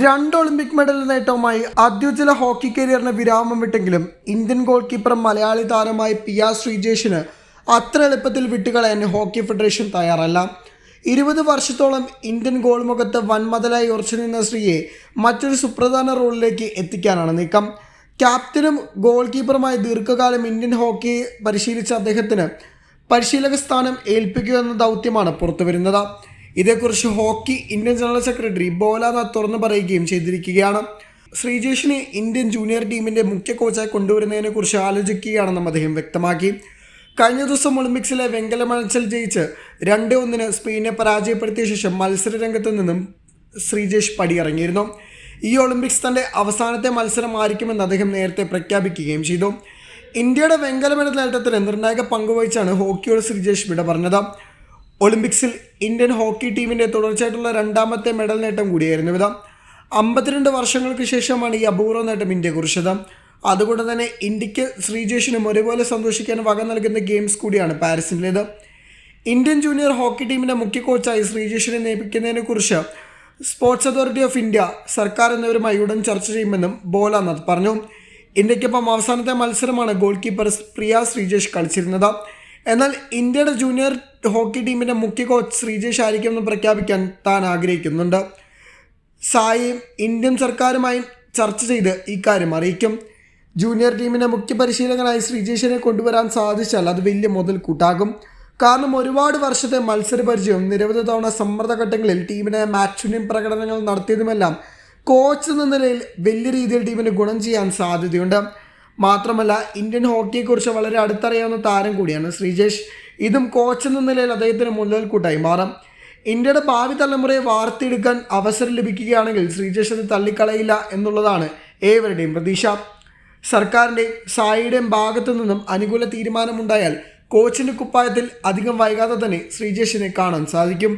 രണ്ട് Olympic medal നേട്ടവുമായി അത്യുജ്വല ഹോക്കി കരിയറിന് വിരാമം വിട്ടെങ്കിലും ഇന്ത്യൻ ഗോൾ കീപ്പർ മലയാളി താരമായ പിയ ശ്രീജേഷിന് അത്ര എളുപ്പത്തിൽ വിട്ടുകളയാൻ ഹോക്കി ഫെഡറേഷൻ തയ്യാറല്ല. ഇരുപത് വർഷത്തോളം ഇന്ത്യൻ ഗോൾ മുഖത്ത് വൻമതലായി ഉറച്ചു നിന്ന ശ്രീയെ മറ്റൊരു സുപ്രധാന റോളിലേക്ക് എത്തിക്കാനാണ് നീക്കം. ക്യാപ്റ്റനും ഗോൾ കീപ്പറുമായി ദീർഘകാലം ഇന്ത്യൻ ഹോക്കി പരിശീലിച്ച അദ്ദേഹത്തിന് പരിശീലക സ്ഥാനം ഏൽപ്പിക്കുക എന്ന ദൗത്യമാണ് പുറത്തുവരുന്നത്. ഇതേക്കുറിച്ച് hockey Indian general secretary Bhola തുറന്നു പറയുകയും ചെയ്തിരിക്കുകയാണ്. ശ്രീജേഷിനെ ഇന്ത്യൻ ജൂനിയർ ടീമിന്റെ മുഖ്യ കോച്ചായി കൊണ്ടുവരുന്നതിനെക്കുറിച്ച് ആലോചിക്കുകയാണെന്നും അദ്ദേഹം വ്യക്തമാക്കി. കഴിഞ്ഞ ദിവസം ഒളിമ്പിക്സിലെ വെങ്കല മത്സരം ജയിച്ച് രണ്ട് ഒന്നിന് സ്പെയിനെ പരാജയപ്പെടുത്തിയ ശേഷം മത്സര രംഗത്തു നിന്നും ശ്രീജേഷ് പടിയിറങ്ങിയിരുന്നു. ഈ ഒളിമ്പിക്സ് തന്റെ അവസാനത്തെ മത്സരമായിരിക്കുമെന്ന് അദ്ദേഹം നേരത്തെ പ്രഖ്യാപിക്കുകയും ചെയ്തു. ഇന്ത്യയുടെ വെങ്കല മെഡൽ നേട്ടത്തിന് നിർണായക പങ്കുവഹിച്ചാണ് ഹോക്കിയോട് ശ്രീജേഷ് വിട പറഞ്ഞത്. ഒളിമ്പിക്സിൽ ഇന്ത്യൻ ഹോക്കി ടീമിന്റെ തുടർച്ചയായിട്ടുള്ള രണ്ടാമത്തെ മെഡൽ നേട്ടം കൂടിയായിരുന്നു വിധം അമ്പത്തിരണ്ട് വർഷങ്ങൾക്ക് ശേഷമാണ് ഈ അപൂർവ നേട്ടം ഇന്ത്യ കുറിച്ചത്. അതുകൊണ്ട് തന്നെ ഇന്ത്യയ്ക്ക് ശ്രീജേഷിനും ഒരുപോലെ സന്തോഷിക്കാൻ വക നൽകുന്ന ഗെയിംസ് കൂടിയാണ് പാരീസിന്റേത് ഇന്ത്യൻ ജൂനിയർ ഹോക്കി ടീമിന്റെ മുഖ്യ കോച്ചായി ശ്രീജേഷിനെ നിയമിക്കുന്നതിനെക്കുറിച്ച് സ്പോർട്സ് അതോറിറ്റി ഓഫ് ഇന്ത്യ സർക്കാർ എന്നിവരുമായി ഉടൻ ചർച്ച ചെയ്യുമെന്നും ബോലാനാഥ് പറഞ്ഞു. ഇന്ത്യക്കൊപ്പം അവസാനത്തെ മത്സരമാണ് ഗോൾ കീപ്പർ പ്രിയ ശ്രീജേഷ് കളിച്ചിരുന്നത്. എന്നാൽ ഇന്ത്യയുടെ ജൂനിയർ ഹോക്കി ടീമിന്റെ മുഖ്യ കോച്ച് ശ്രീജേഷ് ആയിരിക്കുമെന്ന് പ്രഖ്യാപിക്കാൻ താൻ ആഗ്രഹിക്കുന്നുണ്ട്. സായിയും ഇന്ത്യൻ സർക്കാരുമായി ചർച്ച ചെയ്ത് ഇക്കാര്യം അറിയിക്കും. ജൂനിയർ ടീമിന്റെ മുഖ്യ പരിശീലകനായി ശ്രീജേഷിനെ കൊണ്ടുവരാൻ സാധിച്ചാൽ അത് വലിയ മുതൽക്കൂട്ടാകും. കാരണം ഒരുപാട് വർഷത്തെ മത്സര പരിചയവും നിരവധി തവണ സമ്മർദ്ദഘട്ടങ്ങളിൽ ടീമിനെ മാച്ച് പ്രകടനങ്ങൾ നടത്തിയതുമെല്ലാം കോച്ച് എന്ന നിലയിൽ വലിയ രീതിയിൽ ടീമിന് ഗുണം ചെയ്യാൻ സാധ്യതയുണ്ട്. മാത്രമല്ല ഇന്ത്യൻ ഹോക്കിയെക്കുറിച്ച് വളരെ അടുത്തറിയാവുന്ന താരം കൂടിയാണ് ശ്രീജേഷ്. ഇതും കോച്ച് എന്ന നിലയിൽ അദ്ദേഹത്തിന് മുതൽക്കൂട്ടായി മാറാം. ഇന്ത്യയുടെ ഭാവി തലമുറയെ വാർത്തെടുക്കാൻ അവസരം ലഭിക്കുകയാണെങ്കിൽ ശ്രീജേഷ് അത് തള്ളിക്കളയില്ല എന്നുള്ളതാണ് ഏവരുടെയും പ്രതീക്ഷ. സർക്കാരിന്റെയും സായിയുടെയും ഭാഗത്തു നിന്നും അനുകൂല തീരുമാനമുണ്ടായാൽ കോച്ചിന്റെ കുപ്പായത്തിൽ അധികം വൈകാതെ തന്നെ ശ്രീജേഷിനെ കാണാൻ സാധിക്കും.